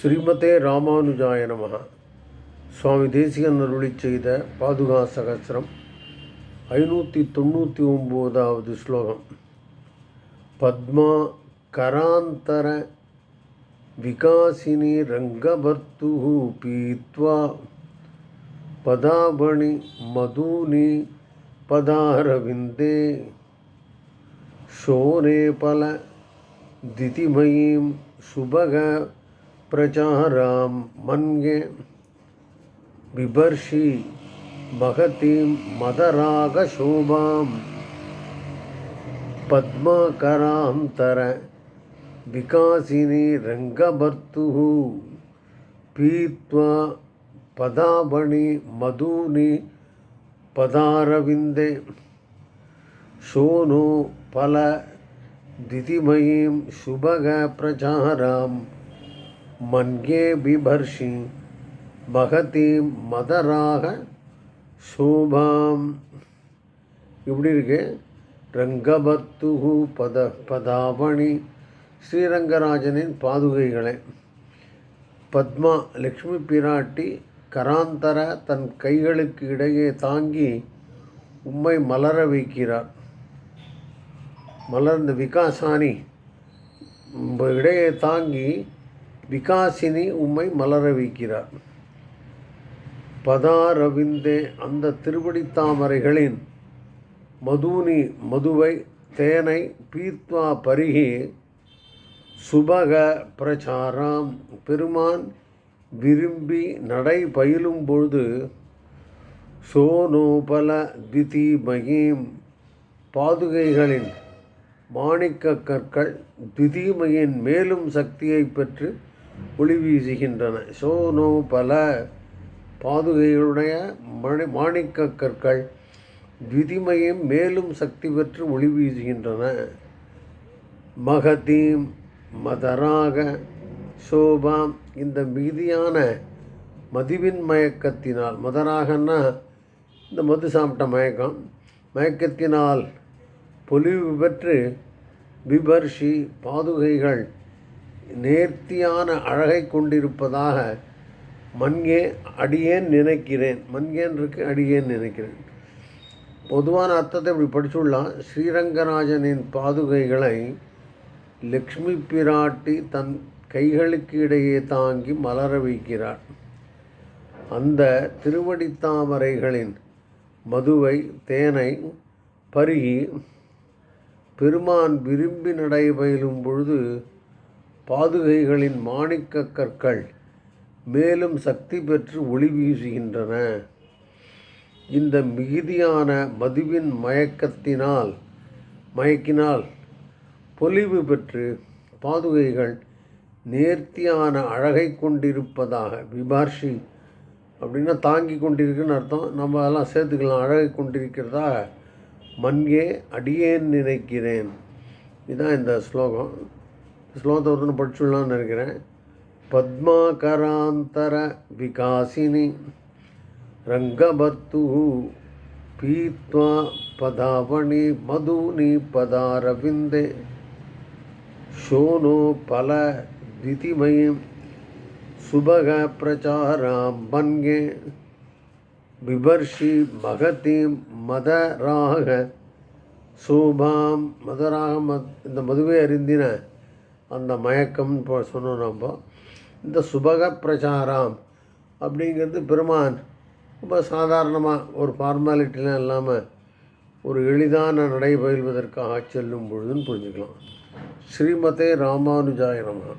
ஸ்ரீமதே ராமானுஜாய நமக சுவாமி தேசிகன் அருளி செய்த பாதுகா சகசிரம் ஐநூற்றி தொண்ணூற்றி ஒம்போதாவது ஸ்லோகம் பத்மா கராந்தர விகாசினி ரங்கபர்த்து பீத்வா பதாபணி மதூனி பதாரவிந்தே शोने फल दितिमयीं सुभग प्रचारां मन्ये बिभर्षि महतीं मदरागशोभां। पद्मकरान्तर विकासिनी रङ्गभर्तुः पीत्वा पदाबणि मधूनि पदारविन्दे। शोनो फल शुभगप्रचारां மன்கே பிபர்ஷி பகதி மதராக சோபாம். இப்படி இருக்கு. ரங்கபத்து பத பதாபணி ஸ்ரீரங்கராஜனின் பாதுகைகளை. பத்மா லக்ஷ்மி பிராட்டி கராந்தர தன் கைகளுக்கு இடையே தாங்கி உம்மை மலர வைக்கிறார். மலர்ந்த விகாசானி இடையே தாங்கி விகாசினி உம்மை மலர வைக்கிறார் பதாரவிந்தே அந்த திருவடி தாமரைகளின் மதுனி மதுவை தேனை பீத்வா பருகி சுபக பிரச்சாராம். பெருமான் விரும்பி நடை பயிலும் பொழுது சோனோபல திதிமயீம் பாதுகைகளின் மாணிக்க கற்கள் திதிமையின் மேலும் சக்தியை பெற்று ஒளி வீசுகின்றன. சோனோபல பாதுகைகளுடைய மணி மாணிக்க கற்கள் திதிமையும் மேலும் சக்தி பெற்று ஒளி வீசுகின்றன. மகதீம் மதராக சோபாம் இந்த மிகுதியான மதுவின் மயக்கத்தினால் மதராகன்னா இந்த மது சாப்பிட்ட மயக்கம் மயக்கத்தினால் பொலிவு பெற்று விபர்ஷி பாதுகைகள் நேர்த்தியான அழகை கொண்டிருப்பதாக மண்கே அடியேன் நினைக்கிறேன். மண்கேன்றிருக்கு இருக்கு அடியேன் நினைக்கிறேன். பொதுவான அர்த்தத்தை இப்படி படிச்சுள்ளான் ஸ்ரீரங்கராஜனின் பாதுகைகளை லக்ஷ்மி பிராட்டி தன் கைகளுக்கு இடையே தாங்கி மலர வைக்கிறார். அந்த திருவடி தாமரைகளின் மதுவை தேனை பருகி பெருமான் விரும்பி நடைபயிலும் பொழுது பாதுகைகளின் மாணிக்க கற்கள் மேலும் சக்தி பெற்று ஒளி வீசுகின்றன. இந்த மிகுதியான மதுவின் மயக்கத்தினால் மயக்கினால் பொலிவு பெற்று பாதுகைகள் நேர்த்தியான அழகை கொண்டிருப்பதாக விபார்ஷி அப்படின்னா தாங்கி கொண்டிருக்குன்னு அர்த்தம். நம்ம அதெல்லாம் சேர்த்துக்கலாம். அழகை கொண்டிருக்கிறதா மண்கே அடியேன் நினைக்கிறேன். இதுதான் இந்த ஸ்லோகம். ஸ்லோகத்தை ஒருத்தனை படிச்சுடலாம்னு நினைக்கிறேன் பத்மாகராந்தர விகாசினி ரங்கபர்த்து பீத்வா பதாவணி மதுனி பதாரவிந்தே शोनो फल द्वितिमयीं सुभगप्रचारां मन्ये बिभर्षि महतीं மதராக சோபாம் மதராக மத் இந்த மதுவை அறிந்தின அந்த மயக்கம் இப்போ சொன்னோம் நம்ம. இந்த சுபக பிரச்சாரம் அப்படிங்கிறது பெருமான் ரொம்ப சாதாரணமாக ஒரு ஃபார்மாலிட்டிலாம் இல்லாமல் ஒரு எளிதான நடை பயில்வதற்காக செல்லும் பொழுதுன்னு புரிஞ்சுக்கலாம். ஸ்ரீமதே ராமானுஜாய நம.